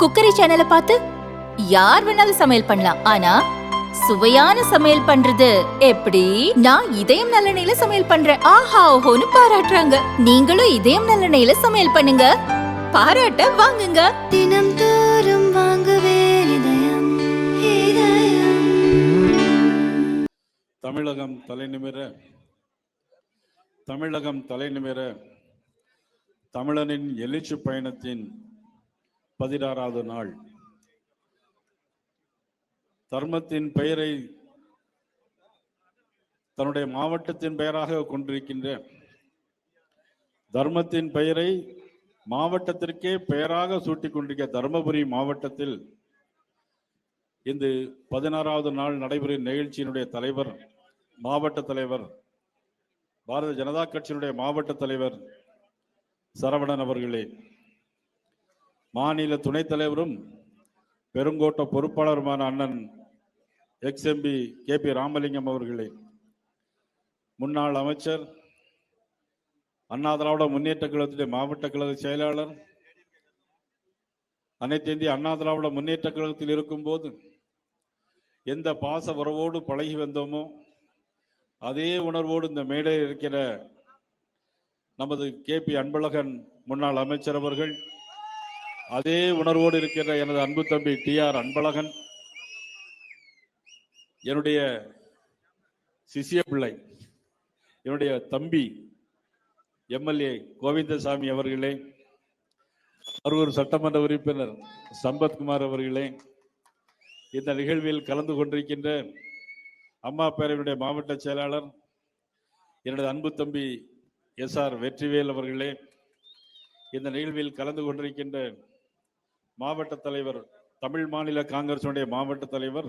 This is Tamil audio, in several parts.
குக்கரி சேனலை பார்த்து யார் வேணாலும் சமையல் பண்ணலாம். ஆனா சுவையான சமையல் பண்றது எப்படி? நான் இதயம் நல்லெண்ணெயில சமையல் பண்றேன். ஆஹா ஓஹோன்னு பாராட்டுறாங்க. நீங்களும் இதயம் நல்லெண்ணெயில சமையல் பண்ணுங்க. பாராட்ட வாங்குங்க. தினம் தோறும் வாங்குவே இதயம் இதயம். தமிழகம் தலைநிமிர தமிழகம் தலைநிமிர தமிழனின் எழுச்சி பயணத்தின் பதினாறாவது நாள். தர்மத்தின் பெயரை தன்னுடைய மாவட்டத்தின் பெயராக கொண்டிருக்கின்ற தர்மத்தின் பெயரை மாவட்டத்திற்கே பெயராக சூட்டிக் கொண்டிருக்கிற தருமபுரி மாவட்டத்தில் இந்த பதினாறாவது நாள் நடைபெறும் நிகழ்ச்சியினுடைய தலைவர் மாவட்ட தலைவர் பாரதிய ஜனதா கட்சியினுடைய மாவட்ட தலைவர் சரவணன் அவர்களே. மாநில துணைத் தலைவரும் பெருங்கோட்ட பொறுப்பாளருமான அண்ணன் எக்ஸ்எம்பி கே பி ராமலிங்கம் அவர்களே. முன்னாள் அமைச்சர் அண்ணா திராவிட முன்னேற்ற கழகத்துடைய மாவட்ட கழக செயலாளர் அனைத்து இந்திய அண்ணா திராவிட முன்னேற்ற கழகத்தில் இருக்கும்போது எந்த பாச உறவோடு பழகி வந்தோமோ அதே உணர்வோடு இந்த மேடையில் இருக்கிற நமது கே பி அன்பழகன் முன்னாள் அமைச்சர் அவர்கள் அதே உணர்வோடு இருக்கிற எனது அன்பு தம்பி டி ஆர் அன்பழகன் என்னுடைய சிசிய பிள்ளை என்னுடைய தம்பி எம்எல்ஏ கோவிந்தசாமி அவர்களே அரூர் சட்டமன்ற உறுப்பினர் சம்பத்குமார் அவர்களே இந்த நிகழ்வில் கலந்து கொண்டிருக்கின்ற அம்மா பேரவையுடைய மாவட்ட செயலாளர் எனது அன்பு தம்பி எஸ் ஆர் வெற்றிவேல் அவர்களே இந்த நிகழ்வில் கலந்து கொண்டிருக்கின்ற மாவட்ட தலைவர் தமிழ் மாநில காங்கிரசுடைய மாவட்ட தலைவர்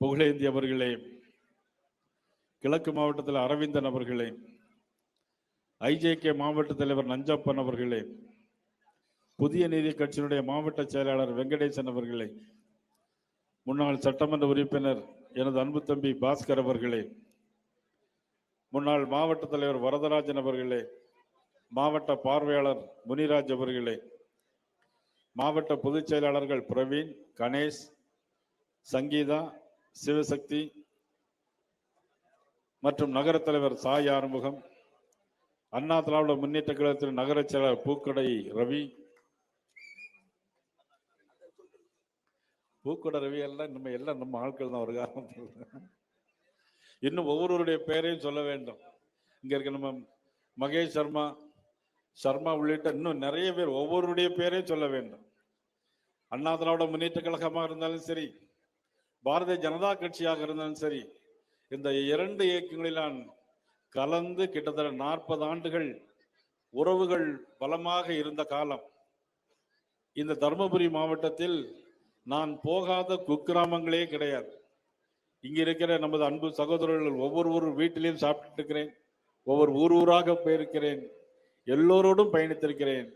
புகழேந்தி அவர்களே கிழக்கு மாவட்டத்தில் அரவிந்தன் அவர்களே ஐஜேகே மாவட்ட தலைவர் நஞ்சப்பன் அவர்களே புதிய நீதி கட்சியினுடைய மாவட்ட செயலாளர் வெங்கடேசன் அவர்களே முன்னாள் சட்டமன்ற உறுப்பினர் எனது அன்பு தம்பி பாஸ்கர் அவர்களே முன்னாள் மாவட்ட தலைவர் வரதராஜன் அவர்களே மாவட்ட பார்வையாளர் முனிராஜ் அவர்களே மாவட்ட பொதுச் செயலாளர்கள் பிரவீன் கணேஷ் சங்கீதா சிவசக்தி மற்றும் நகர தலைவர் சாய் ஆறுமுகம் அண்ணா திராவிட முன்னேற்ற கழகத்தின் நகர செயலாளர் பூக்கடை ரவி. பூக்கடை ரவி எல்லாம் நம்ம எல்லாம் நம்ம ஆட்கள் தான் ஒரு காரணத்தில். இன்னும் ஒவ்வொருவருடைய பெயரையும் சொல்ல வேண்டும். இங்கே இருக்க நம்ம மகேஷ் சர்மா சர்மா உள்ளிட்ட இன்னும் நிறைய பேர் ஒவ்வொருடைய பேரையும் சொல்ல வேண்டும். அண்ணா திராவிட முன்னேற்ற கழகமாக இருந்தாலும் சரி பாரதிய ஜனதா கட்சியாக இருந்தாலும் சரி இந்த இரண்டு இயக்கங்களில் நான் கலந்து கிட்டத்தட்ட நாற்பது ஆண்டுகள் உறவுகள் பலமாக இருந்த காலம். இந்த தருமபுரி மாவட்டத்தில் நான் போகாத குக்கிராமங்களே கிடையாது. இங்க இருக்கிற நமது அன்பு சகோதரர்கள் ஒவ்வொரு ஒரு வீட்டிலையும் சாப்பிட்டு இருக்கிறேன் ஒவ்வொரு ஊர் ஊராக போயிருக்கிறேன் எல்லோரோடும் பயணித்திருக்கிறேன்.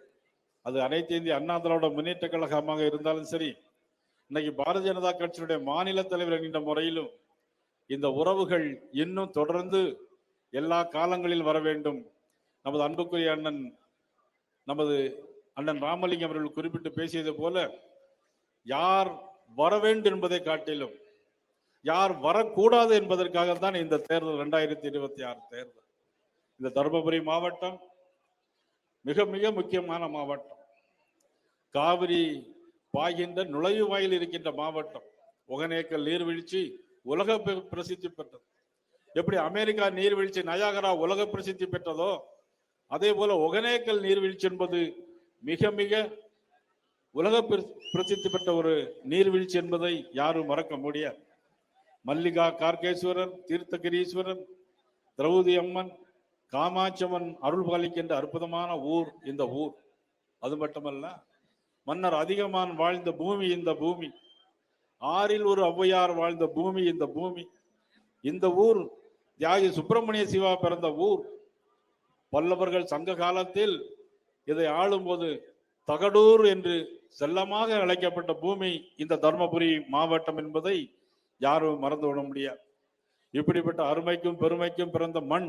அது அனைத்து இந்திய அண்ணா திராவிட முன்னேற்ற கழகமாக இருந்தாலும் சரி இன்னைக்கு பாரதிய ஜனதா கட்சியினுடைய மாநில தலைவர் என்கின்ற முறையிலும் இந்த உறவுகள் இன்னும் தொடர்ந்து எல்லா காலங்களில் வர வேண்டும். நமது அன்புக்குரிய அண்ணன் நமது அண்ணன் ராமலிங்கம் அவர்கள் குறிப்பிட்டு பேசியது போல யார் வர வேண்டும் என்பதை காட்டிலும் யார் வரக்கூடாது என்பதற்காக தான் இந்த தேர்தல் ரெண்டாயிரத்தி இருபத்தி ஆறு தேர்தல். இந்த தருமபுரி மாவட்டம் மிக மிக முக்கியமான மாவட்டம். காவிரி பாய்கின்ற நுழைவாயில் இருக்கின்ற மாவட்டம். ஒகனேக்கல் நீர்வீழ்ச்சி உலக பிரசித்தி பெற்றது. எப்படி அமெரிக்கா நீர்வீழ்ச்சி நயாகரா உலக பிரசித்தி பெற்றதோ அதே போல ஒகனேக்கல் நீர்வீழ்ச்சி என்பது மிக மிக உலக பிரசித்தி பெற்ற ஒரு நீர்வீழ்ச்சி என்பதை யாரும் மறக்க முடியாது. மல்லிகா கார்கேஸ்வரர் தீர்த்தகிரீஸ்வரர் திரௌதி அம்மன் காமாட்சம்மன் அருள் பாலிக்கின்ற அற்புதமான ஊர் இந்த ஊர். அது மட்டுமல்ல மன்னர் அதிகமான் வாழ்ந்த பூமி இந்த பூமி. ஆறில் ஒரு ஔவையார் வாழ்ந்த பூமி இந்த பூமி. இந்த ஊர் தியாகி சுப்பிரமணிய சிவா பிறந்த ஊர். பல்லவர்கள் சங்க காலத்தில் இதை ஆளும்போது தகடூர் என்று செல்லமாக அழைக்கப்பட்ட பூமி இந்த தர்மபுரி மாவட்டம் என்பதை யாரும் மறந்துவிட முடியாது. இப்படிப்பட்ட அருமைக்கும் பெருமைக்கும் பிறந்த மண்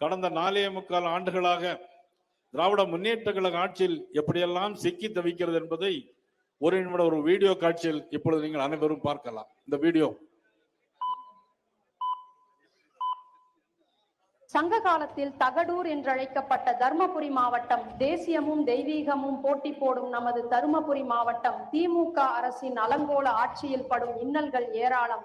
கடந்த நாலே முக்கால் ஆண்டுகளாக திராவிட முன்னேற்ற கழக ஆட்சியில் எப்படியெல்லாம் சிக்கி தவிக்கிறது என்பதை ஒரு நிமிட ஒரு வீடியோ காட்சியில் இப்பொழுது நீங்கள் அனைவரும் பார்க்கலாம். இந்த வீடியோ. சங்க காலத்தில் தகடூர் என்றழைக்கப்பட்ட தர்மபுரி மாவட்டம் தேசியமும் தெய்வீகமும் போட்டி போடும் நமது தருமபுரி மாவட்டம் திமுக அரசின் அலங்கோல ஆட்சியில் படும் இன்னல்கள் ஏராளம்.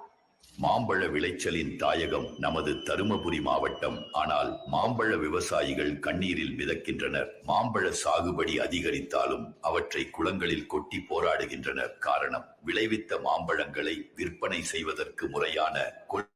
மாம்பழ விளைச்சலின் தாயகம் நமது தருமபுரி மாவட்டம். ஆனால் மாம்பழ விவசாயிகள் கண்ணீரில் மிதக்கின்றனர். மாம்பழ சாகுபடி அதிகரித்தாலும் அவற்றை குளங்களில் கொட்டி போராடுகின்றனர். காரணம் விளைவித்த மாம்பழங்களை விற்பனை செய்வதற்கு முறையான கொள்-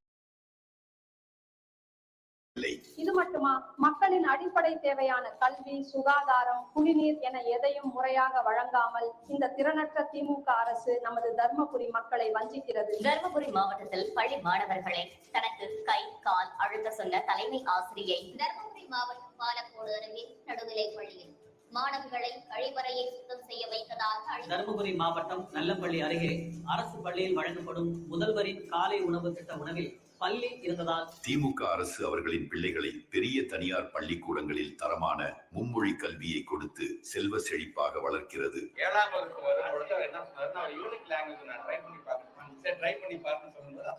இல்லை இது மட்டுமா? மக்களின் அடிப்படை தேவையான கல்வி சுகாதாரம் குடிநீர் என எதையும் முறையாக வழங்காமல் இந்த திறனற்ற திமுக அரசு நமது தர்மபுரி மக்களை வஞ்சிக்கிறது. தருமபுரி மாவட்டத்தில் பள்ளி மாணவர்களை தனக்கு கை கால் அழுத்த சொன்ன தலைமை ஆசிரியை தருமபுரி மாவட்டம் பாலக்கோடு அருகே நடுநிலைப் பள்ளியில் மாணவிகளை கழிவறையை சுத்தம் செய்ய வைத்ததாக தருமபுரி மாவட்டம் நல்லம்பள்ளி அருகே அரசு பள்ளியில் வழங்கப்படும் முதல்வரின் காலை உணவு திட்ட உணவில் பள்ளி இருந்ததால் திமுக அரசு அவர்களின் பிள்ளைகளை பெரிய தனியார் பள்ளிக்கூடங்களில் தரமான மும்மொழி கல்வியை கொடுத்து செல்வ செழிப்பாக வளர்க்கிறது. ஏழாம் வகுப்பு வரும் பொழுது அவர் என்ன யூனிக் லாங்குவேஜ் நான் ட்ரை பண்ணி பார்த்தேன் சரி ட்ரை பண்ணி பார்த்து சொல்லும்போது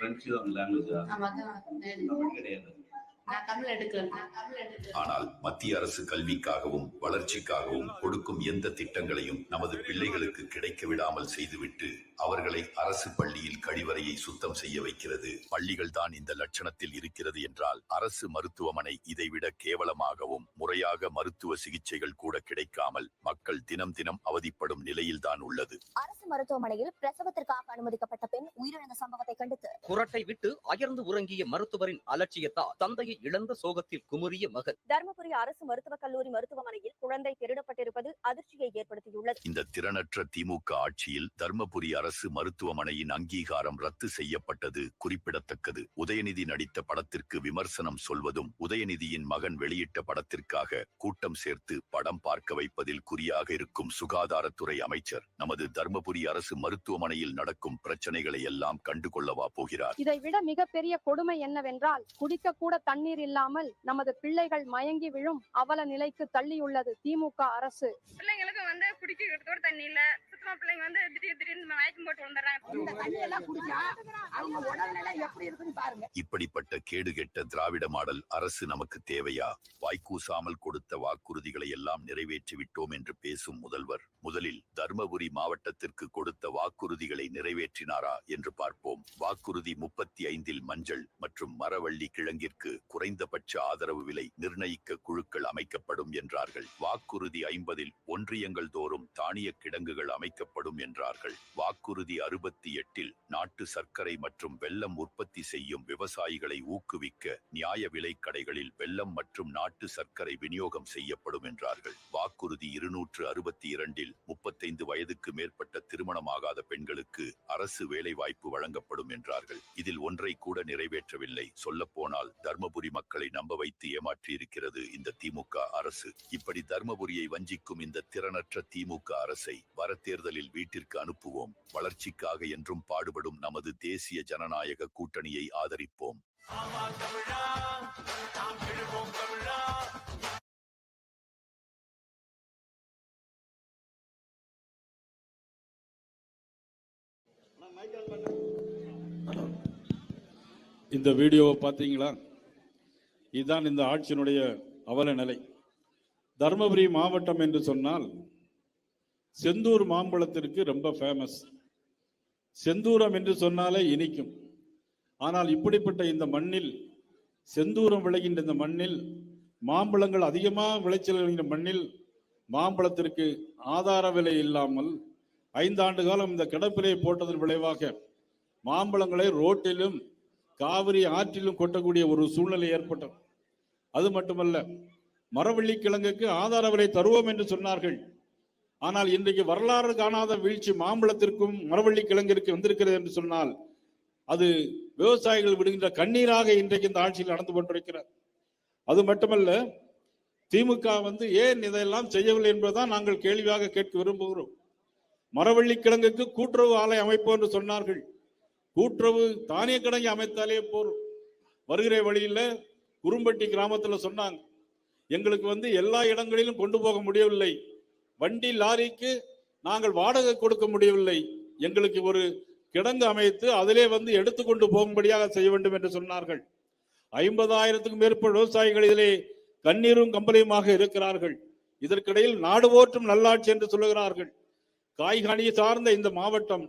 பிரெஞ்சு தான் லாங்குவேஜ் கிடையாது. ஆனால் மத்திய அரசு கல்விக்காகவும் வளர்ச்சிக்காகவும் கொடுக்கும் எந்த திட்டங்களையும் நமது பிள்ளைகளுக்கு கிடைக்க விடாமல் செய்துவிட்டு அவர்களை அரசு பள்ளியில் கழிவறையை சுத்தம் செய்ய வைக்கிறது. பள்ளிகள் தான் இந்த லட்சணத்தில் இருக்கிறது என்றால் அரசு மருத்துவமனை இதைவிட கேவலமாகவும் முறையாக மருத்துவ சிகிச்சைகள் கூட கிடைக்காமல் மக்கள் தினம் தினம் அவதிப்படும் நிலையில்தான் உள்ளது. அரசு மருத்துவமனையில் பிரசவத்திற்காக அனுமதிக்கப்பட்ட பெண் உயிரிழந்த சம்பவத்தை கண்டித்து குரட்டை விட்டு அயர்ந்து உறங்கிய மருத்துவரின் அலட்சியத்தால் தந்தையை இழந்த சோகத்தில் குமுறிய மகன். தருமபுரி அரசு மருத்துவக் கல்லூரி மருத்துவமனையில் குழந்தை திருடப்பட்டிருப்பது அதிர்ச்சியை ஏற்படுத்தியுள்ளது. இந்த திறனற்ற திமுக ஆட்சியில் தர்மபுரி அரசு மருத்துவமனையின் அங்கீகாரம் ரத்து செய்யப்பட்டது குறிப்பிடத்தக்கது. உதயநிதி நடித்த படத்திற்கு விமர்சனம் சொல்வதும் உதயநிதியின் மகன் வெளியிட்ட படத்திற்காக கூட்டம் சேர்த்து படம் பார்க்க வைப்பதில் குறியாக இருக்கும் சுகாதாரத்துறை அமைச்சர் நமது தர்மபுரி அரசு மருத்துவமனையில் நடக்கும் பிரச்சனைகளை எல்லாம் கண்டுகொள்ளவா போகிறார். இதை விட மிகப்பெரிய கொடுமை என்னவென்றால் குடிக்க கூட தண்ணீர் இல்லாமல் நமது பிள்ளைகள் மயங்கி விழும் அவல நிலைக்கு தள்ளியுள்ளது திமுக அரசு. பிள்ளைங்களுக்கு வந்து குடிக்கிறதுக்கு தண்ணி இல்ல சுத்தமா பிள்ளைங்க வந்து திடீர் திடீர்னு மயக்கம் போட்டு விழுந்துறாங்க இந்த தண்ணி எல்லாம் குடிச்சா அவங்க உடல்நிலை எப்படி இருக்குன்னு பாருங்க. இப்படிப்பட்ட கேடுகெட்ட திராவிட மாடல் அரசு நமக்கு தேவையா? வாய்க்கூசாமல் கொடுத்த வாக்குறுதிகளை எல்லாம் நிறைவேற்றி விட்டோம் என்று பேசும் முதல்வர் முதலில் தர்மபுரி மாவட்டத்திற்கு கொடுத்த வாக்குறுதிகளை நிறைவேற்றினாரா என்று பார்ப்போம். வாக்குறுதி முப்பத்தி ஐந்தில் மஞ்சள் மற்றும் மரவள்ளி கிழங்கிற்கு குறைந்தபட்ச ஆதரவு விலை நிர்ணயிக்க குழுக்கள் அமைக்கப்படும் என்றார்கள். வாக்குறுதி ஐம்பதில் ஒன்றியங்கள் தோறும் தானிய கிடங்குகள் அளிக்கப்படும் என்றார்கள். வாக்குறுதி அறுபத்தி எட்டில் நாட்டு சர்க்கரை மற்றும் வெள்ளம் உற்பத்தி செய்யும் விவசாயிகளை ஊக்குவிக்க நியாய விலை கடைகளில் வெள்ளம் மற்றும் நாட்டு சர்க்கரை விநியோகம் செய்யப்படும் என்றார்கள். வாக்குறுதி இருநூற்று அறுபத்தி இரண்டில் முப்பத்தைந்து வயதுக்கு மேற்பட்ட திருமணமாகாத பெண்களுக்கு அரசு வேலைவாய்ப்பு வழங்கப்படும் என்றார்கள். இதில் ஒன்றை கூட நிறைவேற்றவில்லை. சொல்லப்போனால் தர்மபுரி மக்களை நம்ப வைத்து ஏமாற்றியிருக்கிறது இந்த திமுக அரசு. இப்படி தர்மபுரியை வஞ்சிக்கும் இந்த திறனற்ற திமுக அரசை வர தேர்தலில் வீட்டிற்கு அனுப்புவோம். வளர்ச்சிக்காக என்றும் பாடுபடும் நமது தேசிய ஜனநாயக கூட்டணியை ஆதரிப்போம். இந்த வீடியோவை பார்த்தீங்களா? இதுதான் இந்த ஆட்சியினுடைய அவல நிலை. தருமபுரி மாவட்டம் என்று சொன்னால் செந்தூர் மாம்பழத்திற்கு ரொம்ப ஃபேமஸ் செந்தூரம் என்று சொன்னாலே இனிக்கும். ஆனால் இப்படிப்பட்ட இந்த மண்ணில் செந்தூரம் விளைகின்ற இந்த மண்ணில் மாம்பழங்கள் அதிகமாக விளைச்சல் விளைகின்ற மண்ணில் மாம்பழத்திற்கு ஆதார விலை இல்லாமல் ஐந்தாண்டு காலம் இந்த கிடப்பிலே போட்டதன் விளைவாக மாம்பழங்களை ரோட்டிலும் காவிரி ஆற்றிலும் கொட்டக்கூடிய ஒரு சூழ்நிலை ஏற்பட்டது. அது மட்டுமல்ல மரவள்ளி கிழங்குக்கு ஆதார விலை தருவோம் என்று சொன்னார்கள். ஆனால் இன்றைக்கு வரலாறு காணாத வீழ்ச்சி மாம்பழத்திற்கும் மரவள்ளி கிழங்கிற்கு வந்திருக்கிறது என்று சொன்னால் அது விவசாயிகள் விடுகின்ற கண்ணீராக இன்றைக்கு இந்த ஆட்சியில் நடந்து கொண்டிருக்கிறார் அது மட்டுமல்ல திமுக வந்து ஏன் இதையெல்லாம் செய்யவில்லை என்பதுதான் நாங்கள் கேள்வியாக கேட்க விரும்புகிறோம். மரவள்ளி கிழங்குக்கு கூட்டுறவு ஆலை அமைப்போம் என்று சொன்னார்கள். கூட்டுறவு தானிய கிடங்கை அமைத்தாலே போதும் வருகிற வழியில் குறும்பட்டி கிராமத்தில் சொன்னாங்க. எங்களுக்கு வந்து எல்லா இடங்களிலும் கொண்டு போக முடியவில்லை. வண்டி லாரிக்கு நாங்கள் வாடகை கொடுக்க முடியவில்லை. எங்களுக்கு ஒரு கிடங்கு அமைத்து அதிலே வந்து எடுத்துக்கொண்டு போகும்படியாக செய்ய வேண்டும் என்று சொன்னார்கள். ஐம்பதாயிரத்துக்கும் மேற்பட்ட விவசாயிகள் இதிலே கண்ணீரும் கம்பளையுமாக இருக்கிறார்கள். இதற்கிடையில் நாடு போற்றும் நல்லாட்சி என்று சொல்லுகிறார்கள். காய்கனி சார்ந்த இந்த மாவட்டம்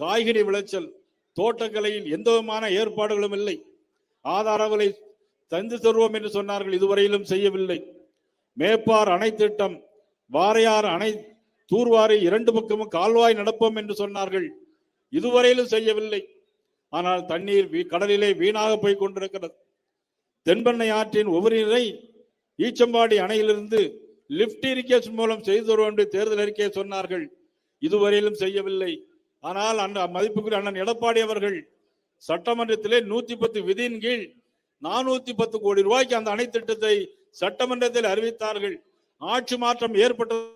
காய்கறி விளைச்சல் தோட்டக்கலையில் எந்த விதமான ஏற்பாடுகளும் இல்லை. ஆதார விலை தந்து தருவோம் என்று சொன்னார்கள். இதுவரையிலும் செய்யவில்லை. மேப்பார் அணை திட்டம் வாரையார் அணை தூர்வாரி இரண்டு பக்கமும் கால்வாய் நடப்போம் என்று சொன்னார்கள். இதுவரையிலும் செய்யவில்லை. ஆனால் தண்ணீர் வீ- கடலிலே வீணாக போய் கொண்டிருக்கிறது. தென்பெண்ணை ஆற்றின் உபரிநீரை ஈச்சம்பாடி அணையிலிருந்து லிப்ட் இரிகேஷன் மூலம் செய்து தருவோம் என்று தேர்தல் அறிக்கையை சொன்னார்கள். இதுவரையிலும் செய்யவில்லை. ஆனால் அந்த மதிப்புக்குரிய அண்ணன் எடப்பாடி அவர்கள் சட்டமன்றத்திலே நூத்தி பத்து விதியின் கீழ் நானூத்தி பத்து கோடி ரூபாய்க்கு அந்த அணை திட்டத்தை சட்டமன்றத்தில் அறிவித்தார்கள். ஆட்சி மாற்றம் ஏற்பட்டது.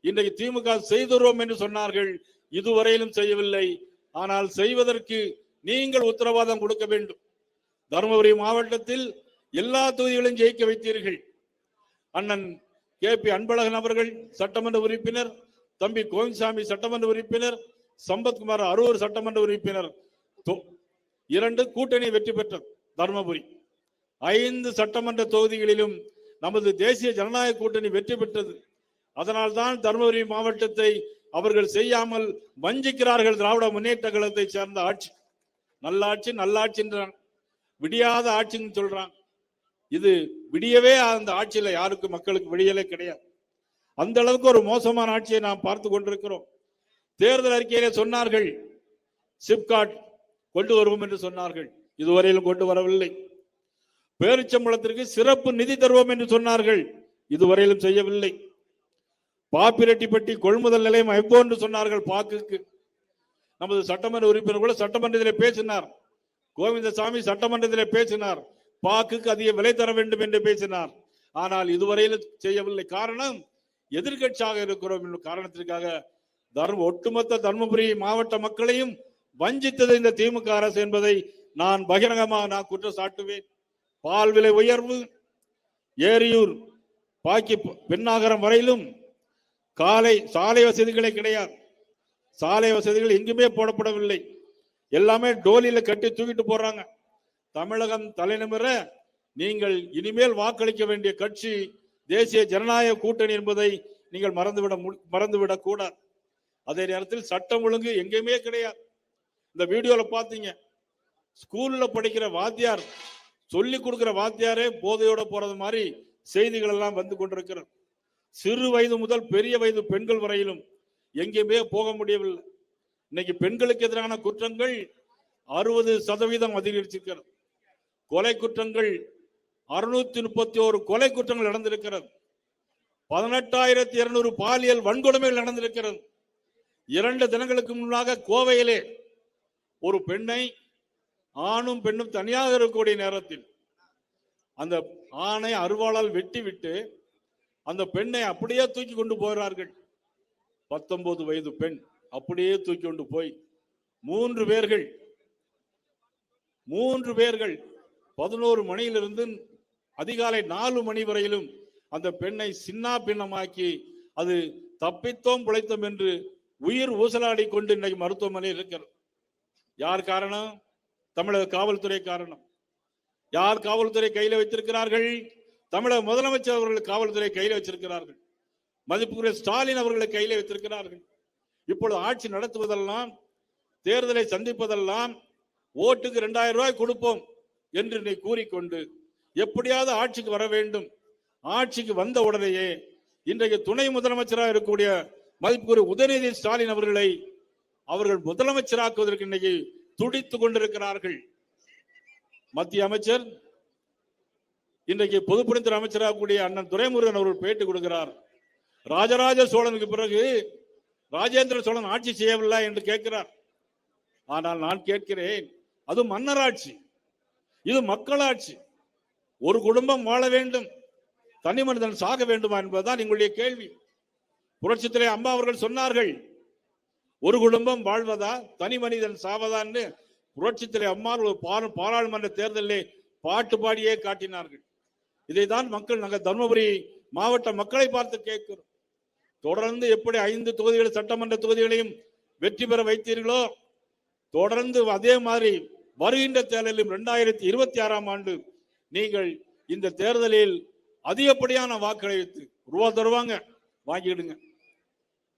இன்றைக்கு திமுக செய்துறோம் என்று சொன்னார்கள். இதுவரையிலும் செய்யவில்லை. ஆனால் செய்வதற்கு நீங்கள் உத்தரவாதம் கொடுக்க வேண்டும். தருமபுரி மாவட்டத்தில் எல்லா தொகுதிகளையும் ஜெயிக்க வைத்தீர்கள். அண்ணன் கே பி அன்பழகன் அவர்கள் சட்டமன்ற உறுப்பினர் தம்பி கோவிந்தசாமி சட்டமன்ற உறுப்பினர் சம்பத்குமார் அரூர் சட்டமன்ற உறுப்பினர். தொ- இரண்டு கூட்டணி வெற்றி பெற்றது தருமபுரி. ஐந்து சட்டமன்ற தொகுதிகளிலும் நமது தேசிய ஜனநாயக கூட்டணி வெற்றி பெற்றது. அதனால்தான் தருமபுரி மாவட்டத்தை அவர்கள் செய்யாமல் வஞ்சிக்கிறார்கள் திராவிட முன்னேற்ற கழகத்தை சேர்ந்த ஆட்சி. நல்லாட்சி நல்லாட்சின்றான் விடியாத ஆட்சின்னு சொல்றான். இது விடியவே அந்த ஆட்சியில யாருக்கு மக்களுக்கு விடியலே கிடையாது. அந்த அளவுக்கு ஒரு மோசமான ஆட்சியை நாம் பார்த்து கொண்டிருக்கிறோம். தேர்தல் அறிக்கையிலே சொன்னார்கள் சிப்காட் கொண்டு வருவோம் என்று சொன்னார்கள். இதுவரையிலும் கொண்டு வரவில்லை. பேரிச்சம்பளத்திற்கு சிறப்பு நிதி தருவோம் என்று சொன்னார்கள். இதுவரையிலும் செய்யவில்லை. பாப்பிரெட்டிப்பட்டி கொள்முதல் நிலையம் எப்போ என்று சொன்னார்கள் பாக்குக்கு. நமது சட்டமன்ற உறுப்பினர் கூட சட்டமன்றத்திலே பேசினார். கோவிந்தசாமி சட்டமன்றத்திலே பேசினார். பாக்குக்கு அதிக விலை தர வேண்டும் என்று பேசினார். ஆனால் இதுவரையிலும் செய்யவில்லை. காரணம் எதிர்க்கட்சியாக இருக்கிறோம் என்ற காரணத்திற்காக தர்ம ஒட்டுமொத்த தர்மபுரி மாவட்ட மக்களையும் வஞ்சித்தது இந்த திமுக அரசு என்பதை நான் பகிரங்கமாக நான் குற்றம் சாட்டுவேன் பால் விலை உயர்வு ஏரியூர் பாக்கி பெண்ணாகரம் வரையிலும் காலை சாலை வசதிகளே கிடையாது. சாலை வசதிகள் எங்குமே போடப்படவில்லை. எல்லாமே டோலியில கட்டி தூக்கிட்டு போறாங்க. தமிழகம் தலைநிமிர நீங்கள் இனிமேல் வாக்களிக்க வேண்டிய கட்சி தேசிய ஜனநாயக கூட்டணி என்பதை நீங்கள் மறந்துவிட மு- மறந்துவிடக் கூடாது. அதே நேரத்தில் சட்டம் ஒழுங்கு எங்கேயுமே கிடையாது. இந்த வீடியோல பாத்தீங்க. ஸ்கூல்ல படிக்கிற வாத்தியார் சொல்லி கொடுக்கிற வாத்தியாரே போதையோட போறது மாதிரி செய்திகள் எல்லாம் வந்து கொண்டிருக்கிறது. சிறு வயது முதல் பெரிய வயது பெண்கள் வரையிலும் எங்கேயுமே போக முடியவில்லை. இன்னைக்கு பெண்களுக்கு எதிரான குற்றங்கள் அறுபது சதவீதம் அதிகரிச்சிருக்கிறது கொலை குற்றங்கள் அறுநூத்தி முப்பத்தி ஒரு கொலை குற்றங்கள் நடந்திருக்கிறது. பதினெட்டாயிரத்தி இருநூறு பாலியல் வன்கொடுமைகள் நடந்திருக்கிறது. இரண்டு தினங்களுக்கு முன்னாக கோவையிலே ஒரு பெண்ணை ஆணும் பெண்ணும் தனியாக இருக்கக்கூடிய நேரத்தில் அந்த ஆணை அருவாளால் வெட்டி விட்டு அந்த பெண்ணை அப்படியே தூக்கி கொண்டு போகிறார்கள். பத்தொன்பது வயது பெண் அப்படியே தூக்கி கொண்டு போய் மூன்று பேர்கள் மூன்று பேர்கள் பதினோரு மணியிலிருந்து அதிகாலை நாலு மணி வரையிலும் அந்த பெண்ணை சின்னா பின்னமாக்கி அது தப்பித்தோம் பிழைத்தோம் என்று உயிர் ஊசலாடி கொண்டு இன்னைக்கு மருத்துவமனையில் இருக்கிறது யார் காரணம்? தமிழக காவல்துறை காரணம். யார் காவல்துறை கையில வைத்திருக்கிறார்கள்? தமிழக முதலமைச்சர் அவர்கள் காவல்துறை கையில வச்சிருக்கிறார்கள் மதிப்புக்குரிய ஸ்டாலின் அவர்களை கையில வைத்திருக்கிறார்கள். இப்பொழுது ஆட்சி நடத்துவதெல்லாம் தேர்தலை சந்திப்பதெல்லாம் ஓட்டுக்கு ரெண்டாயிரம் ரூபாய் கொடுப்போம் என்று நீ கூறிக்கொண்டு எப்படியாவது ஆட்சிக்கு வர வேண்டும். ஆட்சிக்கு வந்த உடனேயே இன்றைக்கு துணை முதலமைச்சராக இருக்கக்கூடிய மதிப்புக்குரிய உதயநிதி ஸ்டாலின் அவர்களை அவர்கள் முதலமைச்சராக்குவதற்கு இன்னைக்கு துடித்துக் கொண்டிருக்கிறார்கள். மத்திய அமைச்சர் இன்றைக்கு பொதுப்பணித்துறை அமைச்சராக கூடிய அண்ணன் துரைமுருகன் அவர்கள் பேட்டி கொடுக்கிறார். ராஜராஜ சோழனுக்கு பிறகு ராஜேந்திர சோழன் ஆட்சி செய்யவில்லை என்று கேட்கிறார். ஆனால் நான் கேட்கிறேன் அது மன்னராட்சி இது மக்களாட்சி. ஒரு குடும்பம் வாழ வேண்டும் தனி மனிதன் சாக வேண்டுமா என்பதுதான் எங்களுடைய கேள்வி. புரட்சித்துறை அம்மா அவர்கள் சொன்னார்கள் ஒரு குடும்பம் வாழ்வதா? தனி மனிதன் சாவதான்னு புரட்சித்துறை அம்மாள் ஒரு பாரா- பாராளுமன்ற தேர்தலிலே பாட்டு பாடியே காட்டினார்கள். இதைதான் மக்கள் நாங்கள் தருமபுரி மாவட்ட மக்களை பார்த்து கேட்கிறோம். தொடர்ந்து எப்படி ஐந்து தொகுதிகள் சட்டமன்ற தொகுதிகளையும் வெற்றி பெற வைத்தீர்களோ? தொடர்ந்து அதே மாதிரி வருகின்ற தேர்தலிலும் இரண்டாயிரத்தி இருபத்தி ஆறாம் ஆண்டு நீங்கள் இந்த தேர்தலில் அதிகப்படியான வாக்களித்து ரூபா தருவாங்க வாங்கிடுங்க.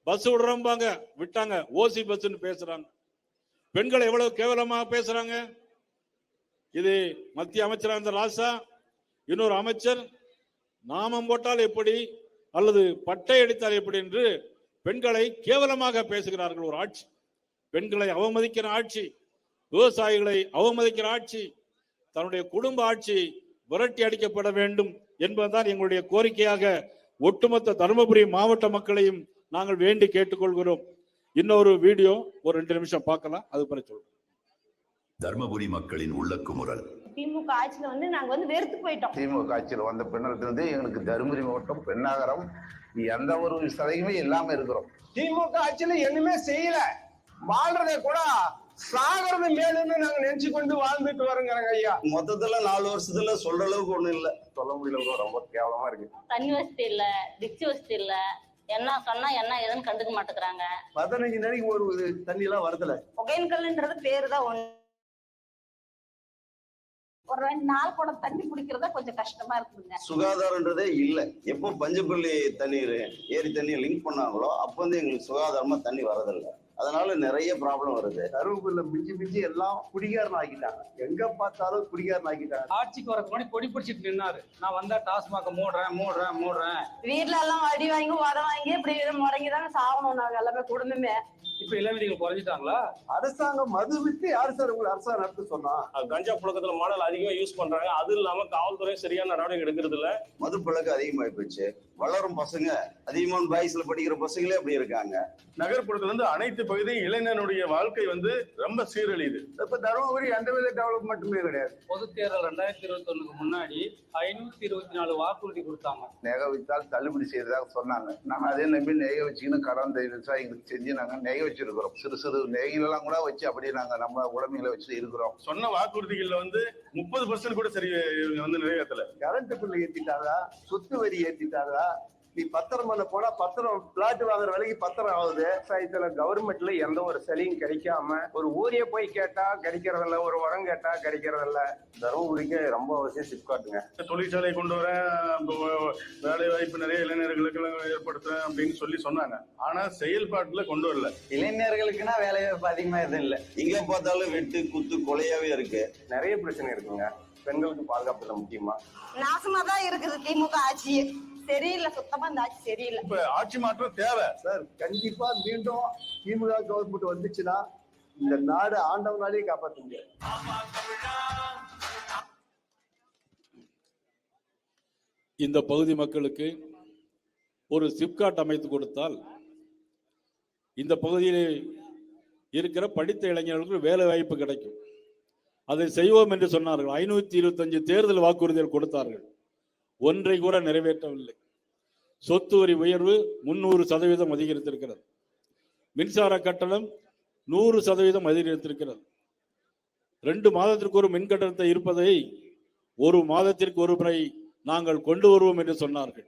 பஸ் விடுறோம்பாங்க. விட்டாங்க. ஓசி பஸ்ன்னு பேசுறாங்க. பெண்களை எவ்வளவு கேவலமா பேசுறாங்க? இது மத்திய அமைச்சராக இருந்த ராசா இன்னொரு அமைச்சர் நாமம் போட்டால் எப்படி அல்லது பட்டை அடித்தால் எப்படி என்று பெண்களை கேவலமாக பேசுகிறார்கள் ஒரு ஆட்சி. பெண்களை அவமதிக்கிற ஆட்சி விவசாயிகளை அவமதிக்கிற ஆட்சி தன்னுடைய குடும்ப ஆட்சி விரட்டி அடிக்கப்பட வேண்டும் என்பதுதான் எங்களுடைய கோரிக்கையாக ஒட்டுமொத்த தருமபுரி மாவட்ட மக்களையும் நாங்கள் வேண்டி கேட்டுக்கொள்கிறோம். இன்னொரு வீடியோ ஒரு ரெண்டு நிமிஷம் பார்க்கலாம். அது பிறகு சொல்றேன் தர்மபுரி மக்களின் உள்ளக்குமுறல் திமுக ஆட்சியில வந்து நாங்க வந்து வெறுத்து போயிட்டோம். திமுக ஆட்சியில் வந்த பின்னத்திலிருந்து எங்களுக்கு தருமபுரி மாவட்டம் பெண்ணாகரம் எந்த ஒரு சதவியுமே இல்லாம இருக்கிறோம். திமுக ஆட்சியில எதுவுமே செய்யல. வாழ்றதை கூட சாகிறது மேலுன்னு நாங்க நினைச்சு கொண்டு வாழ்ந்துட்டு வரோங்கிறாங்க ஐயா. மொத்தத்துல நாலு வருஷத்துல சொல்ற அளவுக்கு ஒண்ணும் இல்ல. சொல்ல முடியல ரொம்ப கேவலமா இருக்கு. தண்ணி வசதி இல்ல டிச்சு வசதி இல்ல என்ன சொன்னா என்ன ஏதுன்னு கண்டுக்க மாட்டேங்கிறாங்க. பதினஞ்சு நாளைக்கு ஒரு தண்ணி எல்லாம் வரதுல. ஒகேன்கல்ன்றது பேரு தான் ஒண்ணு. ஒரு ரெண்டு நாள் கூட தண்ணி குடிக்கிறதா கொஞ்சம் கஷ்டமா இருக்குதுங்க சுகாதாரன்றதே இல்ல. எப்போ பஞ்சப்பள்ளி தண்ணீர் ஏரி தண்ணீர் லிங்க் பண்ணாங்களோ அப்போ வந்து எங்களுக்கு சுகாதாரமா தண்ணி வரதில்லை. அதனால நிறைய ப்ராப்ளம் வருது. தருமபுரியில மிஞ்சி மிஞ்சி எல்லாம் குடிகாரன் ஆக்கிட்டாங்க எங்க பார்த்தாலும் குடிகாரன் ஆக்கிட்டாங்க ஆட்சிக்கு வரதுக்கு முன்னாடி கொடி பிடிச்சிட்டு நின்னாரு. நான் வந்தா டாஸ்மாக மூடுறேன் மூடுறேன் மூடுறேன். வீட்ல எல்லாம் அடி வாங்கி உத வாங்கி இப்படி முடங்கி தாங்க சாகணும் நாங்க எல்லாமே குடும்பமே. இப்ப இளவதிகள் குறைஞ்சிட்டாங்களா? அரசாங்கம் மது விட்டு யார் சார் உங்களை அரசாங்கம் நடத்த சொன்னா? கஞ்சா புழக்கத்துல மாடல் அதிகமா யூஸ் பண்றாங்க. அது இல்லாம காவல்துறை சரியான நடவடிக்கை எடுக்கிறது இல்ல. மது பழக்கம் அதிகமாகி போச்சு. வளரும் பசங்க அதிகமான பாய்ஸ்ல படிக்கிற பசங்களே அப்படி இருக்காங்க. நகர்ப்புறத்துல இருந்து அனைத்து பகுதியும் இளைஞனுடைய வாழ்க்கை வந்து ரொம்ப சீரழியுது. இப்ப தருமபுரி எந்த வித டெவலப்மெண்ட்டுமே கிடையாது. பொது தேர்தல் ரெண்டாயிரத்தி இருபத்தி ஒண்ணுக்கு முன்னாடி ஐநூத்தி இருபத்தி நாலு வாக்குறுதி கொடுத்தாங்க. நெகை வைத்தால் தள்ளுபடி செய்யறதாக சொன்னாங்க. நாங்க அதே நம்பி நெகை வச்சுக்கின்னு கடன் விவசாயிகளுக்கு செஞ்சு நாங்க நெகை வச்சிருக்கிறோம். சிறு சிறு நெகைகளெல்லாம் கூட வச்சு அப்படியே நாங்க நம்ம உடமையில வச்சு இருக்கிறோம். சொன்ன வாக்குறுதிகள்ல வந்து முப்பது பர்சன்ட் கூட சரி இவங்க வந்து நிறைவேற்றல. கரண்ட் பில்லு ஏத்திட்டாரா சொத்து வரி ஏத்திட்டாரா நீ பத்திரம் பண்ண போனா பத்திரம் பிளாட் வாங்குற விலைக்கு பத்திரம் ஆகுது. விவசாயத்துல கவர்மெண்ட்ல எந்த ஒரு சலுகையும் கிடைக்காம ஒரு ஊரே போய் கேட்டா கிடைக்கிறதில்ல ஒரு உரம் கேட்டா கிடைக்கிறதில்ல தருமபுரிக்கு ரொம்ப அவசியம் சிப்காட்டுங்க தொழிற்சாலை கொண்டு வரேன் இப்போ வேலை வாய்ப்பு நிறைய இளைஞர்களுக்கு எல்லாம் ஏற்படுத்துறேன் அப்படின்னு சொல்லி சொன்னாங்க. ஆனா செயல்பாட்டுல கொண்டு வரல. இளைஞர்களுக்குன்னா வேலை வாய்ப்பு அதிகமா எதுவும் இல்ல. எங்க பார்த்தாலும் வெட்டு குத்து கொலையாவே இருக்கு. நிறைய பிரச்சனை இருக்குங்க. பெண்களுக்கு பாதுகாப்பு முக்கியமா. நாசமா தான் இருக்குது திமுக ஆட்சி சரியில்லை சுத்தமா இந்த ஆட்சி சரியில்லை. இப்ப ஆட்சி மாற்றம் தேவை. சார் கண்டிப்பா மீண்டும் திமுக கவர்மெண்ட் வந்துச்சுன்னா இந்த நாடு ஆண்டவனாலே காப்பாற்ற முடியாது. இந்த பகுதி மக்களுக்கு ஒரு சிப்காட் அமைத்து கொடுத்தால் இந்த பகுதியில் இருக்கிற படித்த இளைஞர்களுக்கு வேலை வாய்ப்பு கிடைக்கும். அதை செய்வோம் என்று சொன்னார்கள். ஐநூத்தி இருபத்தஞ்சு தேர்தல் வாக்குறுதிகள் கொடுத்தார்கள். ஒன்றை கூட நிறைவேற்றவில்லை. சொத்து வரி உயர்வு முன்னூறு சதவீதம் அதிகரித்திருக்கிறது. மின்சார கட்டணம் நூறு சதவீதம் அதிகரித்திருக்கிறது. ரெண்டு மாதத்திற்கு ஒரு மின் கட்டணத்தை இருப்பதை ஒரு மாதத்திற்கு ஒரு முறை நாங்கள் கொண்டு வருவோம் என்று சொன்னார்கள்.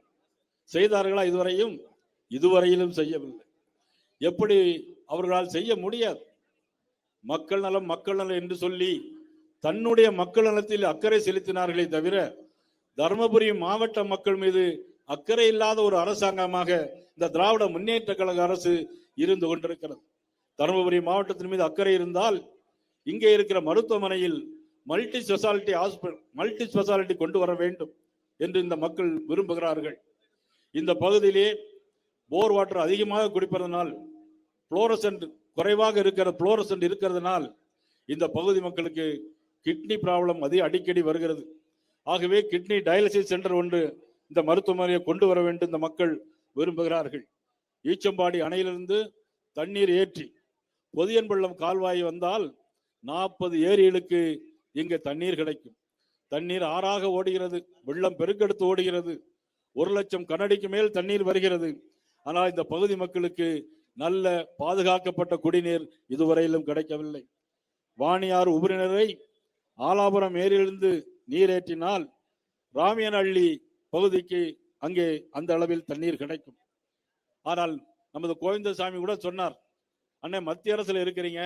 செய்தார்களா இதுவரையும்? இதுவரையிலும் செய்யவில்லை. எப்படி அவர்களால் செய்ய முடியாது? மக்கள் நலம் மக்கள் நலம் என்று சொல்லி தன்னுடைய மக்கள் நலத்தில் அக்கறை செலுத்தினார்களே தவிர தருமபுரி மாவட்ட மக்கள் மீது அக்கறை இல்லாத ஒரு அரசாங்கமாக இந்த திராவிட முன்னேற்ற கழக அரசு இருந்து கொண்டிருக்கிறது. தருமபுரி மாவட்டத்தின் மீது அக்கறை இருந்தால் இங்கே இருக்கிற மருத்துவமனையில் multi speciality hospital multi speciality கொண்டு வர வேண்டும் என்று இந்த மக்கள் விரும்புகிறார்கள். இந்த பகுதியிலே போர் வாட்டர் அதிகமாக குடிப்பதனால் புளோரசன்ட் குறைவாக இருக்கிற புளோரசன்ட் இருக்கிறதுனால் இந்த பகுதி மக்களுக்கு கிட்னி ப்ராப்ளம் அதிக அடிக்கடி வருகிறது. ஆகவே கிட்னி டயாலிசிஸ் சென்டர் ஒன்று இந்த மருத்துவமனையை கொண்டு வர வேண்டும் இந்த மக்கள் விரும்புகிறார்கள். ஈச்சம்பாடி அணையிலிருந்து தண்ணீர் ஏற்றி பொதியன்பள்ளம் கால்வாய் வந்தால் நாற்பது ஏரிகளுக்கு இங்கே தண்ணீர் கிடைக்கும். தண்ணீர் ஆறாக ஓடுகிறது வெள்ளம் பெருக்கெடுத்து ஓடுகிறது. ஒரு லட்சம் கனடிக்கு மேல் தண்ணீர் வருகிறது. ஆனால் இந்த பகுதி மக்களுக்கு நல்ல பாதுகாக்கப்பட்ட குடிநீர் இதுவரையிலும் கிடைக்கவில்லை. வாணியார் உபரிநீரை ஆலாபுரம் ஏரியிலிருந்து நீரேற்றினால் ராமியனள்ளி பகுதிக்கு அங்கே அந்த அளவில் தண்ணீர் கிடைக்கும். ஆனால் நமது கோவிந்தசாமி கூட சொன்னார் அண்ணே மத்திய அரசுல இருக்கிறீங்க.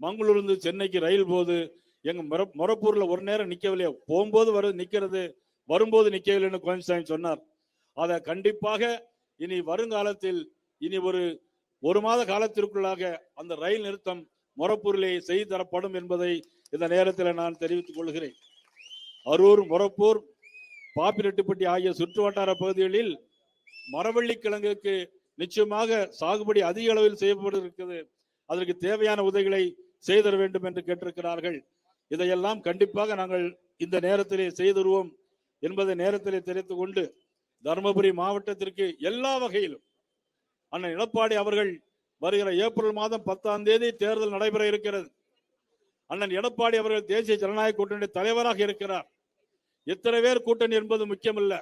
மங்களூர்லேருந்து சென்னைக்கு ரயில் போகுது. எங்க மொர மொரப்பூர்ல ஒரு நேரம் நிக்கவில்லையா. போகும்போது வருது நிக்கிறது வரும்போது நிக்கவில்லைன்னு கோவிந்தசாமி சொன்னார். அதை கண்டிப்பாக இனி வருங்காலத்தில் இனி ஒரு ஒரு மாத காலத்திற்குள்ளாக அந்த ரயில் நிறுத்தம் மொரப்பூரிலே செய்து தரப்படும் என்பதை இந்த நேரத்தில் நான் தெரிவித்துக் கொள்கிறேன். அரூர் மொரப்பூர் பாப்பிரெட்டிப்பட்டி ஆகிய சுற்று வட்டார பகுதிகளில் மரவள்ளி கிழங்குக்கு நிச்சயமாக சாகுபடி அதிக அளவில் செய்யப்பட்டிருக்கிறது. அதற்கு தேவையான உதவிகளை செய்தர வேண்டும் என்று கேட்டிருக்கிறார்கள். இதையெல்லாம் கண்டிப்பாக நாங்கள் இந்த நேரத்திலே செய்துருவோம் என்பதை நேரத்திலே தெரிவித்துக் கொண்டு தருமபுரி மாவட்டத்திற்கு எல்லா வகையிலும் அண்ணன் எடப்பாடி அவர்கள் வருகிற ஏப்ரல் மாதம் பத்தாம் தேதி தேர்தல் நடைபெற இருக்கிறது. அண்ணன் எடப்பாடி அவர்கள் தேசிய ஜனநாயக கூட்டணி தலைவராக இருக்கிறார். எத்தனை பேர் கூட்டணி என்பது முக்கியமல்ல.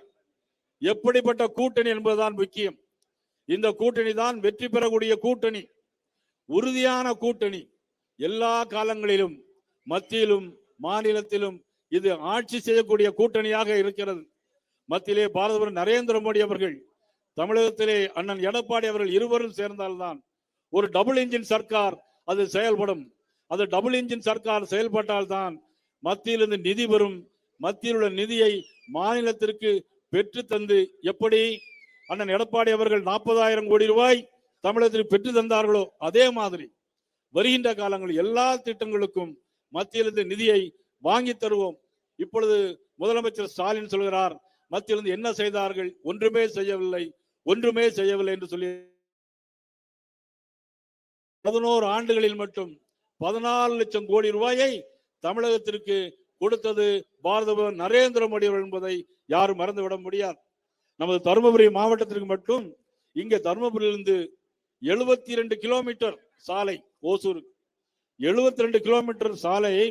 எப்படிப்பட்ட கூட்டணி என்பதுதான் முக்கியம். இந்த கூட்டணி தான் வெற்றி பெறக்கூடிய கூட்டணி. உறுதியான கூட்டணி. எல்லா காலங்களிலும் மத்தியிலும் மாநிலத்திலும் இது ஆட்சி செய்யக்கூடிய கூட்டணியாக இருக்கிறது. மத்தியிலே பாரதவர் நரேந்திர மோடி அவர்கள் தமிழகத்திலே அண்ணன் எடப்பாடி அவர்கள் இருவரும் சேர்ந்தால்தான் ஒரு டபுள் இன்ஜின் சர்க்கார் அது செயல்படும். அது டபுள் இன்ஜின் சர்க்கார் செயல்பட்டால்தான் மத்தியிலிருந்து நிதி வரும். மத்தியில் உள்ள நிதியை மாநிலத்திற்கு பெற்று தந்து எப்படி? அண்ணன் எடப்பாடி அவர்கள் நாற்பதாயிரம் கோடி ரூபாய் தமிழகத்திற்கு பெற்று தந்தார்களோ? அதே மாதிரி வருகின்ற காலங்களில் எல்லா திட்டங்களுக்கும் மத்தியிலிருந்து நிதியை வாங்கி தருவோம். இப்பொழுது முதலமைச்சர் ஸ்டாலின் சொல்கிறார் மத்தியிலிருந்து என்ன செய்தார்கள்? ஒன்றுமே செய்யவில்லை ஒன்றுமே செய்யவில்லை என்று சொல்லி பதினோரு ஆண்டுகளில் மட்டும் பதினாலு லட்சம் கோடி ரூபாயை தமிழகத்திற்கு கொடுத்தது பாரத நரேந்திர மோடி அவர்கள் என்பதை யாரும் மறந்துவிட முடியாது. நமது தருமபுரி மாவட்டத்திற்கு மட்டும் இங்கே தருமபுரியிலிருந்து எழுபத்தி ரெண்டு கிலோமீட்டர் சாலை ஓசூர் எழுபத்தி ரெண்டு கிலோமீட்டர் சாலையை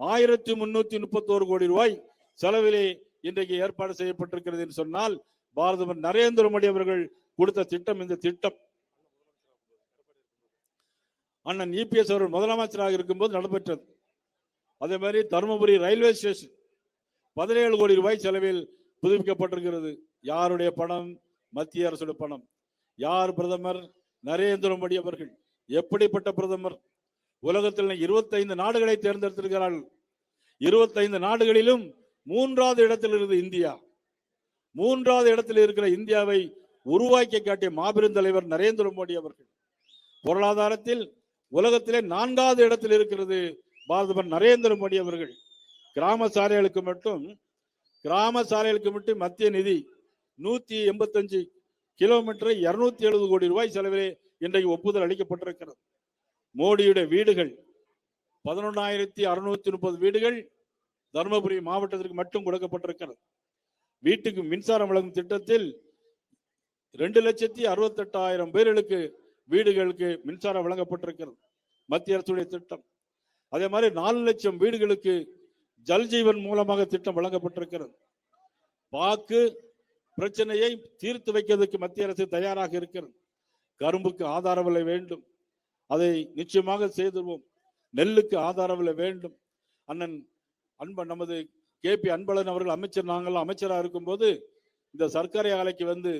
ஆயிரத்தி முன்னூத்தி முப்பத்தோரு கோடி ரூபாய் செலவிலே இன்றைக்கு ஏற்பாடு செய்யப்பட்டிருக்கிறது என்று சொன்னால் பாரத நரேந்திர மோடி அவர்கள் கொடுத்த திட்டம் இந்த திட்டம். அண்ணன் இபிஎஸ் அவர்கள் முதலமைச்சராக இருக்கும்போது நடைபெற்றது. அதே மாதிரி தருமபுரி ரயில்வே ஸ்டேஷன் பதினேழு கோடி ரூபாய் செலவில் புதுப்பிக்கப்பட்டிருக்கிறது. யாருடைய பணம்? மத்திய அரசுடைய பணம். யார் பிரதமர்? நரேந்திர மோடி அவர்கள். எப்படிப்பட்ட பிரதமர்? உலகத்தில் இருபத்தைந்து நாடுகளை தேர்ந்தெடுத்திருக்கிறார்கள். இருபத்தைந்து நாடுகளிலும் மூன்றாவது இடத்தில் இருந்து இந்தியா. மூன்றாவது இடத்தில் இருக்கிற இந்தியாவை உருவாக்கி காட்டிய மாபெரும் தலைவர் நரேந்திர மோடி அவர்கள். பொருளாதாரத்தில் உலகத்திலே நான்காவது இடத்தில் இருக்கிறது பாரதபர் நரேந்திர மோடி அவர்கள். கிராம சாலைகளுக்கு மட்டும் கிராம சாலைகளுக்கு மட்டும் மத்திய நிதி நூத்தி எண்பத்தஞ்சு கிலோமீட்டரை இருநூத்தி எழுபது கோடி ரூபாய் செலவிலே இன்றைக்கு ஒப்புதல் அளிக்கப்பட்டிருக்கிறது. மோடியுடைய வீடுகள் பதினொன்னாயிரத்தி அறுநூத்தி முப்பது வீடுகள் தருமபுரி மாவட்டத்திற்கு மட்டும் கொடுக்கப்பட்டிருக்கிறது. வீட்டுக்கு மின்சாரம் வழங்கும் திட்டத்தில் ரெண்டு லட்சத்தி அறுபத்தெட்டாயிரம் பேர்களுக்கு வீடுகளுக்கு மின்சாரம் வழங்கப்பட்டிருக்கிறது. மத்திய அரசுடைய திட்டம். அதே மாதிரி நாலு லட்சம் வீடுகளுக்கு ஜல்ஜீவன் மூலமாக திட்டம் வழங்கப்பட்டிருக்கிறது. பாக்கு பிரச்சனையை தீர்த்து வைக்கிறதுக்கு மத்திய அரசு தயாராக இருக்கிறது. கரும்புக்கு ஆதார விலை வேண்டும். அதை நிச்சயமாக செய்துவோம் நெல்லுக்கு ஆதார விலை வேண்டும். அண்ணன் அன்பன் நமது கே பி அன்பழகன் அவர்கள் அமைச்சர் நாங்கள் அமைச்சராக இருக்கும்போது இந்த சர்க்கரை ஆலைக்கு வந்து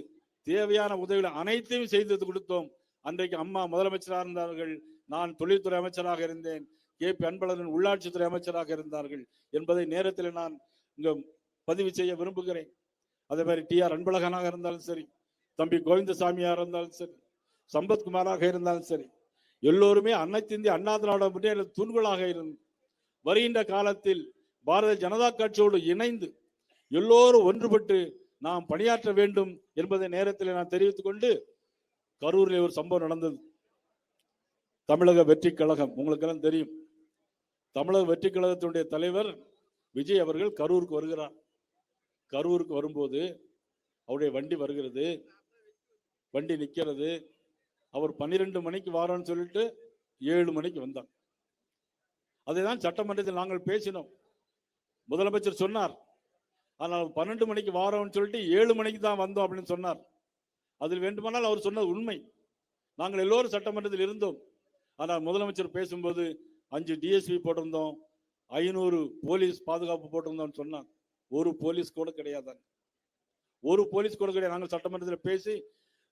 தேவையான உதவிகளை அனைத்தையும் செய்து கொடுத்தோம். அன்றைக்கு அம்மா முதலமைச்சராக இருந்தார்கள். நான் தொழில்துறை அமைச்சராக இருந்தேன். கே பி அன்பழகன் உள்ளாட்சித்துறை அமைச்சராக இருந்தார்கள் என்பதை நேரத்தில் நான் இங்கு பதிவு செய்ய விரும்புகிறேன். அதே மாதிரி டி ஆர் அன்பழகனாக இருந்தாலும் சரி தம்பி கோவிந்தசாமியாக இருந்தாலும் சரி சம்பத்குமாராக இருந்தாலும் சரி எல்லோருமே அனைத்து இந்திய அண்ணா திராவிட முன்னேற்ற தூண்களாக இருந்து வருகின்ற காலத்தில் பாரதிய ஜனதா கட்சியோடு இணைந்து எல்லோரும் ஒன்றுபட்டு நாம் பணியாற்ற வேண்டும் என்பதை நேரத்தில் நான் தெரிவித்துக் கொண்டு கரூரில் ஒரு சம்பவம் நடந்தது. தமிழக வெற்றி கழகம் உங்களுக்கெல்லாம் தெரியும். தமிழக வெற்றி கழகத்தினுடைய தலைவர் விஜய் அவர்கள் கரூருக்கு வருகிறார். கரூருக்கு வரும்போது அவருடைய வண்டி வருகிறது. வண்டி நிற்கிறது அவர் பன்னிரெண்டு மணிக்கு வாரோன்னு சொல்லிட்டு ஏழு மணிக்கு வந்தார். அதைதான் சட்டமன்றத்தில் நாங்கள் பேசினோம். முதலமைச்சர் சொன்னார். ஆனால் பன்னெண்டு மணிக்கு வாரோம்னு சொல்லிட்டு ஏழு மணிக்கு தான் வந்தோம் அப்படின்னு சொன்னார். அதில் வேண்டுமானால் அவர் சொன்னது உண்மை. நாங்கள் எல்லோரும் சட்டமன்றத்தில் இருந்தோம். ஆனால் முதலமைச்சர் பேசும்போது அஞ்சு டிஎஸ்பி போட்டிருந்தோம் ஐநூறு போலீஸ் பாதுகாப்பு போட்டிருந்தோம்னு சொன்னான் ஒரு போலீஸ் கூட கிடையாதாங்க. ஒரு போலீஸ் கூட கிடையாது. நாங்கள் சட்டமன்றத்தில் பேசி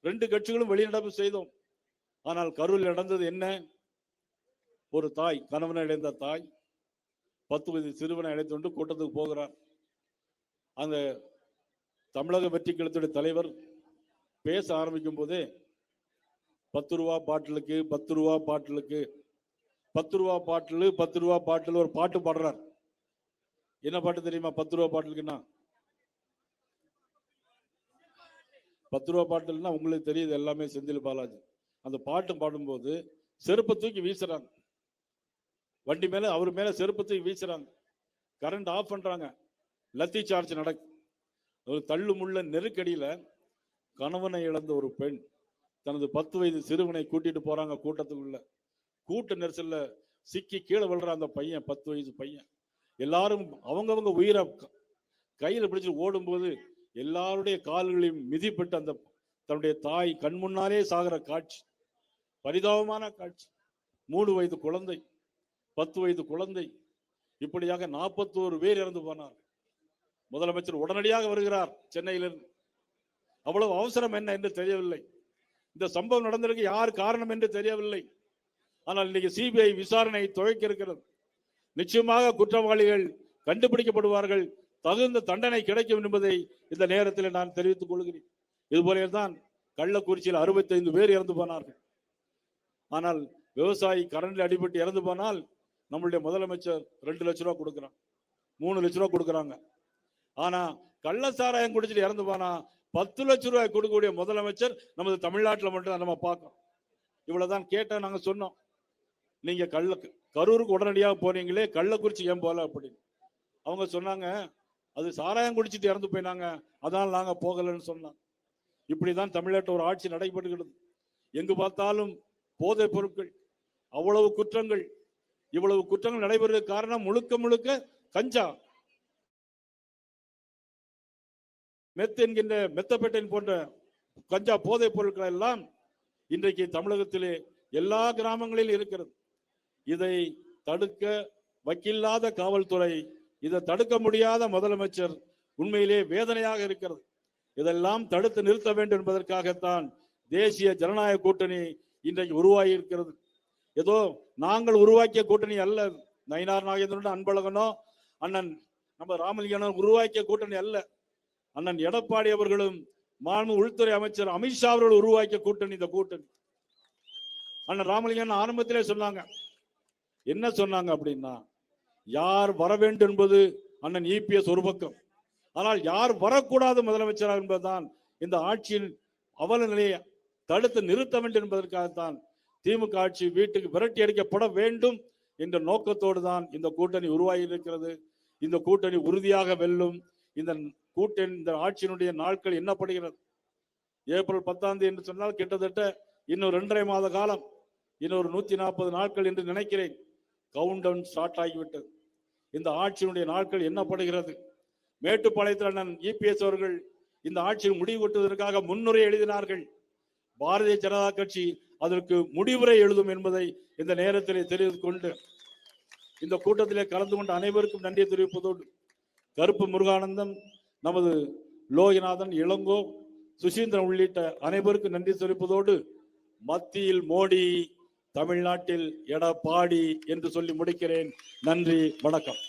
ரெண்டு கட்சிகளும் வெளிநடப்பு செய்தோம். ஆனால் கரூரில் நடந்தது என்ன? ஒரு தாய் கணவனை இழந்த தாய் பத்து வயது சிறுவனை அழைத்து கொண்டு கூட்டத்துக்கு போகிறார். அந்த தமிழக வெற்றி கழகத்துடைய தலைவர் பேச ஆரம்பிக்கும் போதே பத்து ரூபா பாட்டிலுக்கு பத்து ரூபா பாட்டிலுக்கு பத்து ரூபா பாட்டில் பத்து ரூபா பாட்டில் ஒரு பாட்டு பாடுறார். என்ன பாட்டு தெரியுமா? பத்து ரூபா பாட்டிலுக்குன்னா? பத்து ரூபா பாட்டில்னா உங்களுக்கு தெரியுது எல்லாமே செந்தில் பாலாஜி. அந்த பாட்டு பாடும்போது செருப்பை தூக்கி வீசுறாங்க. வண்டி மேலே அவர் மேலே செருப்பை தூக்கி வீசுறாங்க. கரண்ட் ஆஃப் பண்ணுறாங்க லத்தி சார்ஜ் நடக்கு. ஒரு தள்ளு முள்ள நெருக்கடியில் கணவனை இழந்த ஒரு பெண் தனது பத்து வயது சிறுவனை கூட்டிட்டு போறாங்க கூட்டத்துக்குள்ள. கூட்ட நெரிசல்ல சிக்கி கீழே விழுற அந்த பையன் பத்து வயசு பையன். எல்லாரும் அவங்கவங்க உயிரை கையில் கையில பிடிச்சு ஓடும்போது எல்லாருடைய கால்களையும் மிதிப்பட்டு அந்த தன்னுடைய தாய் கண் முன்னாலே சாகிற காட்சி. பரிதாபமான காட்சி. மூணு வயது குழந்தை பத்து வயது குழந்தை. இப்படியாக நாற்பத்தோரு பேர் இறந்து போனார் முதலமைச்சர் உடனடியாக வருகிறார் சென்னையிலிருந்து. அவ்வளவு அவசரம் என்ன என்று தெரியவில்லை. இந்த சம்பவம் நடந்திருக்கு யார் காரணம் என்று தெரியவில்லை. ஆனால் இன்னைக்கு சிபிஐ விசாரணை துவக்கி இருக்கிறது. நிச்சயமாக குற்றவாளிகள் கண்டுபிடிக்கப்படுவார்கள். தகுந்த தண்டனை கிடைக்கும் என்பதை இந்த நேரத்தில் நான் தெரிவித்துக் கொள்கிறேன். இதுபோல தான் கள்ளக்குறிச்சியில் அறுபத்தைந்து பேர் இறந்து போனார்கள். ஆனால் விவசாயி கரண்டில் அடிபட்டு இறந்து போனால் நம்மளுடைய முதலமைச்சர் ரெண்டு லட்ச ரூபா கொடுக்குறான். மூணு லட்ச ரூபா கொடுக்குறாங்க. ஆனா கள்ள சாராயம் குடிச்சிட்டு இறந்து போனா பத்து லட்ச ரூபாய் கொடுக்கக்கூடிய முதலமைச்சர் நமது தமிழ்நாட்டில் மட்டும்தான் நம்ம பார்க்கணும். இவ்வளவுதான் கேட்டேன் நாங்கள் சொன்னோம். நீங்க கள்ள கரூருக்கு உடனடியாக போனீங்களே கள்ளக்குறிச்சி ஏன் போகல அப்படின்னு. அவங்க சொன்னாங்க அது சாராயம் குடிச்சிட்டு இறந்து போயினாங்க அதான் நாங்கள் போகலைன்னு சொன்னாங்க. இப்படிதான் தமிழ்நாட்டில் ஒரு ஆட்சி நடைபெறுகிறது எங்கு பார்த்தாலும் போதைப் பொருட்கள் அவ்வளவு குற்றங்கள் இவ்வளவு குற்றங்கள் நடைபெறுவதற்கு காரணம் முழுக்க முழுக்க கஞ்சா. மெத் என்கின்ற மெத்தப்பேட்டைன் போன்ற கஞ்சா போதைப் பொருட்கள் எல்லாம் இன்றைக்கு தமிழகத்திலே எல்லா கிராமங்களிலும் இருக்கிறது. இதை தடுக்க வக்கில்லாத காவல்துறை இதை தடுக்க முடியாத முதலமைச்சர் உண்மையிலே வேதனையாக இருக்கிறது. இதெல்லாம் தடுத்து நிறுத்த வேண்டும் என்பதற்காகத்தான் தேசிய ஜனநாயக கூட்டணி இன்றைக்கு உருவாகி இருக்கிறது. ஏதோ நாங்கள் உருவாக்கிய கூட்டணி அல்ல. நயினார் நாகேந்திரன் அன்பழகனோ அண்ணன் நம்ம ராமலிங்கனோ உருவாக்கிய கூட்டணி அல்ல. அண்ணன் எடப்பாடி அவர்களும் மாண்பு உள்துறை அமைச்சர் அமித்ஷா அவர்கள் உருவாக்கிய கூட்டணி இந்த கூட்டணி. அண்ணன் ராமலிங்கன் ஆரம்பத்திலே சொன்னாங்க. என்ன சொன்னாங்க அப்படின்னா யார் வர வேண்டும் என்பது அண்ணன் இபிஎஸ் ஒரு பக்கம். ஆனால் யார் வரக்கூடாது முதலமைச்சராக என்பதுதான் இந்த ஆட்சியின் அவல நிலையை தடுத்து நிறுத்த வேண்டும் என்பதற்காகத்தான் திமுக ஆட்சி வீட்டுக்கு விரட்டி அடிக்கப்பட வேண்டும் என்ற நோக்கத்தோடு தான் இந்த கூட்டணி உருவாகி இருக்கிறது. இந்த கூட்டணி உறுதியாக வெல்லும். இந்த கூட்டணி இந்த ஆட்சியினுடைய நாட்கள் என்னப்படுகிறது ஏப்ரல் பத்தாம் தேதி என்று சொன்னால் கிட்டத்தட்ட இன்னும் ரெண்டரை மாத காலம் இன்னொரு நூத்தி நாற்பது நாட்கள் என்று நினைக்கிறேன். கவுண்ட் டவுன் ஸ்டார்ட் ஆகிவிட்டது. இந்த ஆட்சியினுடைய நாட்கள் என்னப்படுகிறது மேட்டுப்பாளையத்தில் அண்ணன் இபிஎஸ் அவர்கள் இந்த ஆட்சியில் முடிவு கொட்டுவதற்காக முன்னுரை எழுதினார்கள். பாரதிய ஜனதா கட்சி அதற்கு முடிவுரை எழுதும் என்பதை இந்த நேரத்திலே தெரிவித்து கொண்டு இந்த கூட்டத்திலே கலந்து கொண்ட அனைவருக்கும் நன்றி தெரிவிப்பதோடு கருப்பு முருகானந்தம் நமது லோகிநாதன் இளங்கோ சுசீந்திரன் உள்ளிட்ட அனைவருக்கும் நன்றி தெரிவிப்பதோடு மத்தியில் மோடி தமிழ்நாட்டில் எடப்பாடி என்று சொல்லி முடிக்கிறேன். நன்றி வணக்கம்.